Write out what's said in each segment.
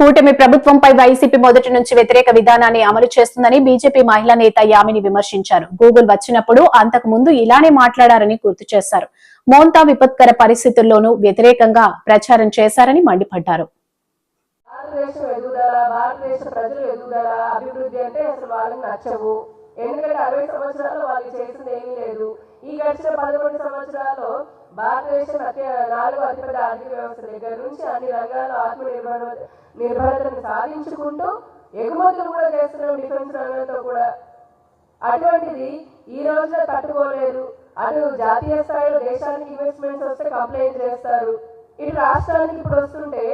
కూటమి ప్రభుత్వంపై వైసీపీ మొదటి నుంచి వ్యతిరేక విధానాన్ని అమలు చేస్తుందని బీజేపీ మహిళా నేత యామిని విమర్శించారు. గూగుల్ వచ్చినప్పుడు అంతకు ముందు ఇలానే మాట్లాడారని గుర్తు చేశారు. మోంతా విపత్కర పరిస్థితుల్లోనూ వ్యతిరేకంగా ప్రచారం చేశారని మండిపడ్డారు. భారతదేశం ఎదుగుదల భారతదేశ ప్రజలు ఎదుగుదల అభివృద్ధి అంటే అసలు వాళ్ళకి నచ్చవు. ఎందుకంటే అరవై సంవత్సరాలు వాళ్ళు చేసింది ఏమీ లేదు. ఈ గడిచిన పదకొండు సంవత్సరాల్లో భారతదేశం అత్య నాలుగు అతిపెద్ద ఆర్థిక వ్యవస్థ దగ్గర నుంచి అన్ని రంగాల్లో ఆత్మ నిర్భర నిర్భరతను సాధించుకుంటూ ఎగుమతులు కూడా చేస్తున్నాం డిఫెన్స్ రంగంతో కూడా అటువంటిది ఈ రోజున తట్టుకోలేరు అటు జాతీయ స్థాయిలో దేశానికి ఇన్వెస్ట్మెంట్స్ వస్తే కంప్లైంట్ చేస్తారు. ఇటు రాష్ట్రానికి ఇప్పుడు వస్తుంటే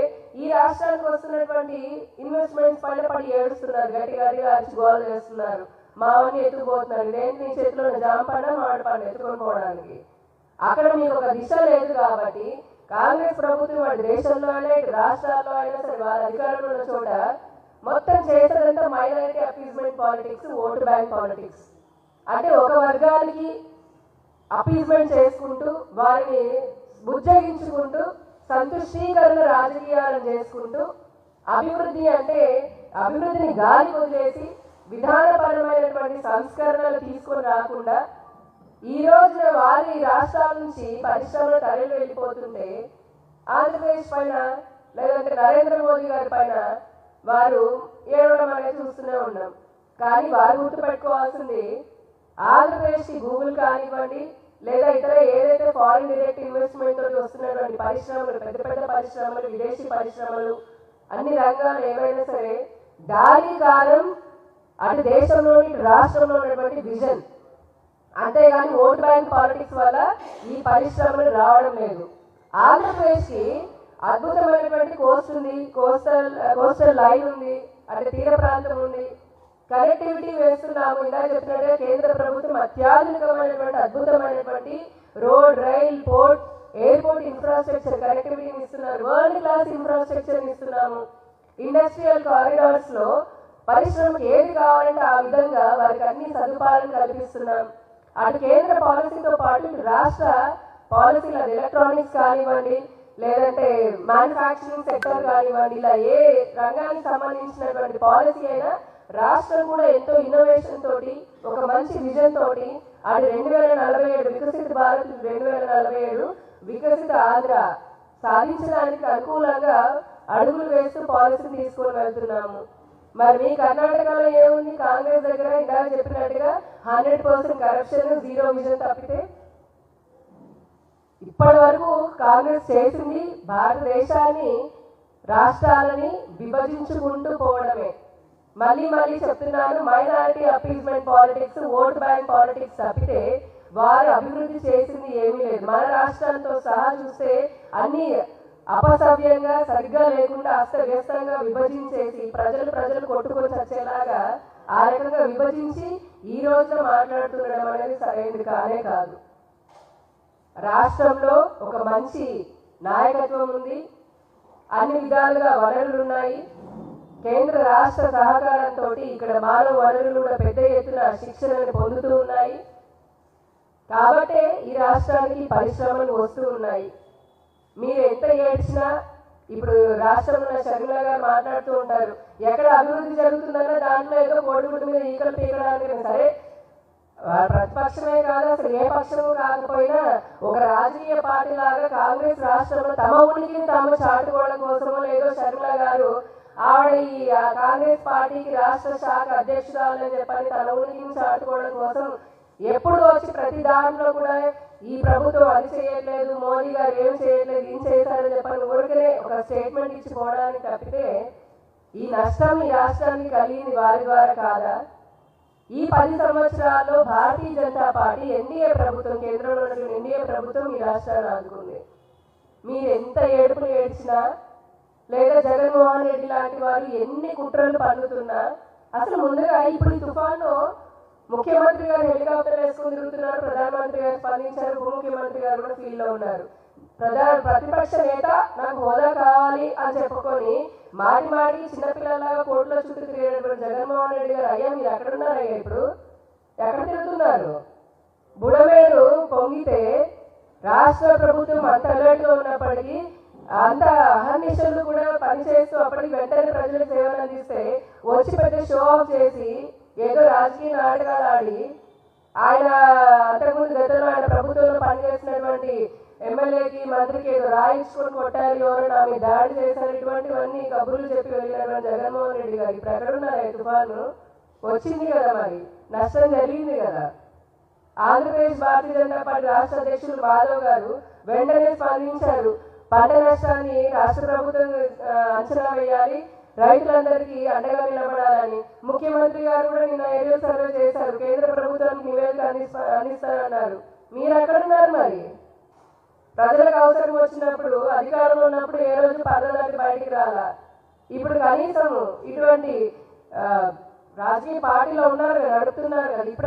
ఈ రాష్ట్రానికి వస్తున్నటువంటి ఇన్వెస్ట్మెంట్స్ పైన పడి ఏడుస్తున్నారు. గట్టి గట్టిగా అరిచి గోలు చేస్తున్నారు. మావని ఎత్తుకుపోతున్నారు. ఇదేంటి? నీ చేతిలో ఉన్న జామ పండ మామిడి పండు ఎత్తుకొని పోవడానికి. అక్కడ మీకు ఒక దిశ లేదు కాబట్టి కాంగ్రెస్ ప్రభుత్వం వాడి దేశంలో అయినా ఇటు రాష్ట్రాల్లో అయినా సరే వారి అధికారంలో ఉన్న చోట మొత్తం చేసేదంతా minority appeasement politics vote bank politics అంటే ఒక వర్గానికి అపీజ్మెంట్ చేసుకుంటూ వారిని బుజ్జగించుకుంటూ సంతుష్టీకరణ రాజకీయాలను చేసుకుంటూ అభివృద్ధి అంటే అభివృద్ధిని గాలి వదిలేసి విధానపరమైనటువంటి సంస్కరణలు తీసుకొని రాకుండా ఈ రోజున వారి రాష్ట్రాల నుంచి పరిశ్రమలు తరలి వెళ్ళిపోతుంటే ఆంధ్రప్రదేశ్ పైన లేదంటే నరేంద్ర మోదీ గారి పైన వారు ఏడవడం అనేది చూస్తూనే ఉన్నాం. కానీ వారు గుర్తుపెట్టుకోవాల్సింది ఆంధ్రప్రదేశ్కి గూగుల్ కానివ్వండి లేదా ఇతర ఏదైతే ఫారిన్ డైరెక్ట్ ఇన్వెస్ట్మెంట్ తోటి వస్తున్నటువంటి పరిశ్రమలు పెద్ద పెద్ద పరిశ్రమలు విదేశీ పరిశ్రమలు అన్ని రంగాలు ఏవైనా సరే గాలి కారం అటు దేశంలోని రాష్ట్రంలో ఉన్నటువంటి విజన్. అంతేగాని ఓటు బ్యాంక్ పాలిటిక్స్ వల్ల ఈ పరిశ్రమలు రావడం లేదు. ఆంధ్రప్రదేశ్కి అద్భుతమైనటువంటి కోస్ట్ ఉంది కోస్టల్ కోస్టల్ లైన్ ఉంది అంటే తీర ప్రాంతం ఉంది. కనెక్టివిటీ వేస్తున్నాము ఇలా చెప్పినట్టుగా కేంద్ర ప్రభుత్వం అత్యాధునికమైనటువంటి అద్భుతమైనటువంటి road rail port airport infrastructure కనెక్టివిటీని ఇస్తున్నారు. వరల్డ్ క్లాస్ ఇన్ఫ్రాస్ట్రక్చర్ ఇస్తున్నాము. ఇండస్ట్రియల్ కారిడార్స్లో పరిశ్రమకు ఏది కావాలంటే ఆ విధంగా వారికి అన్ని సదుపాయాలను కల్పిస్తున్నాం. అటు కేంద్ర పాలసీతో పాటు రాష్ట్ర పాలసీలు అది ఎలక్ట్రానిక్స్ కానివ్వండి లేదంటే మ్యానుఫ్యాక్చరింగ్ సెక్టర్ కానివ్వండి ఇలా ఏ రంగానికి సంబంధించినటువంటి పాలసీ అయినా రాష్ట్రం కూడా ఎంతో ఇన్నోవేషన్ తోటి ఒక మంచి విజన్ తోటి అది రెండు వేల నలభై ఏడు వికసిత భారత్ రెండు వేల నలభై ఏడు వికసిత ఆంధ్ర సాధించడానికి అనుకూలంగా అడుగులు వేస్తూ పాలసీని తీసుకొని వెళ్తున్నాము. మరి మీ కర్ణాటకలో ఏముంది? కాంగ్రెస్ దగ్గర ఇందాక చెప్పినట్టుగా hundred percent corruption zero vision తప్పితే ఇప్పటి వరకు కాంగ్రెస్ చేసింది భారతదేశాన్ని రాష్ట్రాలని విభజించుకుంటూ పోవడమే. మళ్ళీ మళ్ళీ చెప్తున్నాను minority appeasement politics vote bank politics తప్పితే వారు అభివృద్ధి చేసింది ఏమీ లేదు. మన రాష్ట్రాలతో సహా చూస్తే అన్ని అపసవ్యంగా సరిగ్గా లేకుండా అస్తవ్యస్తంగా విభజించేసి ప్రజలు ప్రజలు కొట్టుకొని చచ్చేలాగా ఆ రకంగా విభజించి ఈ రోజున మాట్లాడుతుండడం అనేది సరైనది కానే కాదు. రాష్ట్రంలో ఒక మంచి నాయకత్వం ఉంది. అన్ని విధాలుగా వనరులు ఉన్నాయి. కేంద్ర రాష్ట్ర సహకారంతో ఇక్కడ మానవ వనరులు కూడా పెద్ద ఎత్తున శిక్షణను పొందుతూ ఉన్నాయి. కాబట్టే ఈ రాష్ట్రానికి పరిశ్రమలు వస్తూ ఉన్నాయి. మీరు ఎంత ఏడ్చినా ఇప్పుడు రాష్ట్రంలో ఉన్న షర్మిల గారు మాట్లాడుతూ ఉంటారు. ఎక్కడ అభివృద్ధి జరుగుతుందన్నా దాంట్లో ఏదో కోడిగుడ్డు మీద ఈకలు పీకడానికి సరే ప్రతిపక్షమే కాదు అసలు ఏ పక్షము కాకపోయినా ఒక రాజకీయ పార్టీ లాగా కాంగ్రెస్ రాష్ట్రంలో తమ ఉనికిని తాము చాటుకోవడం కోసమో లేదో షర్మిల గారు ఆవిడ ఈ కాంగ్రెస్ పార్టీకి రాష్ట్ర శాఖ అధ్యక్షురాలని చెప్పని తన ఉనికిని చాటుకోవడం కోసం ఎప్పుడు వచ్చి ప్రతి దాంట్లో కూడా ఈ ప్రభుత్వం అది చేయట్లేదు మోదీ గారు ఏం చేయట్లేదు ఏం చేశారని చెప్పని ఊరికనే ఒక స్టేట్మెంట్ ఇచ్చి పోవడానికి తప్పితే ఈ నష్టం ఈ రాష్ట్రానికి కలిగింది వారి ద్వారా కాదా? ఈ పది సంవత్సరాల్లో భారతీయ జనతా పార్టీ ఎన్డీఏ ప్రభుత్వం కేంద్రంలో ఉన్నటువంటి ఎన్డీఏ ప్రభుత్వం ఈ రాష్ట్రాన్ని ఆదుకుంది. మీరు ఎంత ఏడుపులు ఏడ్చినా లేదా జగన్మోహన్ రెడ్డి లాంటి వారు ఎన్ని కుట్రలు పన్నుతున్నా అసలు ముందుగా ఇప్పుడు ఈ తుఫాను ముఖ్యమంత్రి గారు హెలికాప్టర్ వేసుకుని తిరుగుతున్నారు ప్రధానమంత్రి గారు స్పందించారు ఉప ముఖ్యమంత్రి గారు కూడా ఫీల్డ్లో ఉన్నారు. ప్రధాన ప్రతిపక్ష నేత నాకు హోదా కావాలి అని చెప్పుకొని మాటి మాడి చిన్నపిల్లలాగా కోర్టులో చుట్టూ తిరిగేటటువంటి జగన్మోహన్ రెడ్డి గారు అయ్యా మీరు ఎక్కడున్నారు అయ్యా ఇప్పుడు? ఎక్కడ తిరుగుతున్నారు? బుడమేరు పొంగితే రాష్ట్ర ప్రభుత్వం అంత అలర్ట్గా ఉన్నప్పటికీ అంత అహర్నిశలు కూడా పనిచేస్తూ అప్పటికి వెంటనే ప్రజలకు సేవలు అందిస్తే వచ్చి పెద్ద షో ఆఫ్ చేసి ఏదో రాజకీయ నాటకాలు ఆడి ఆయన అంతకుముందు గతంలో ఆయన ప్రభుత్వంలో పనిచేసినటువంటి ఎమ్మెల్యేకి మంత్రికి ఏదో రాయించుకొని కొట్టారు ఎవరు నా మీద దాడి చేశారు ఇటువంటివన్నీ కబుర్లు చెప్పి వెళ్ళినటువంటి జగన్మోహన్ రెడ్డి గారు. ఇప్పుడు ఎక్కడ తుఫాను? వచ్చింది కదా మరి. నష్టం జరిగింది కదా. ఆంధ్రప్రదేశ్ భారతీయ జనతా పార్టీ రాష్ట్ర అధ్యక్షులు మాధవ్ గారు వెంటనే స్పందించారు. పంట నష్టాన్ని రాష్ట్ర ప్రభుత్వం అంచనా వేయాలి. రైతులందరికీ అండగా నిలబడాలని ముఖ్యమంత్రి గారు కూడా నిన్న ఏరియల్ సర్వే చేశారు. కేంద్ర ప్రభుత్వానికి నివేదిక అందిస్తా అందిస్తారన్నారు. మీరు ఎక్కడున్నారు మరి? ప్రజలకు అవసరం వచ్చినప్పుడు అధికారంలో ఉన్నప్పుడు ఏ రోజు పర్వాలంటే బయటికి రాలా? ఇప్పుడు కనీసం ఇటువంటి ఆ, రాజకీయ పార్టీలో ఉన్నారు కదా నడుపుతున్నారు కదా ఇప్పుడు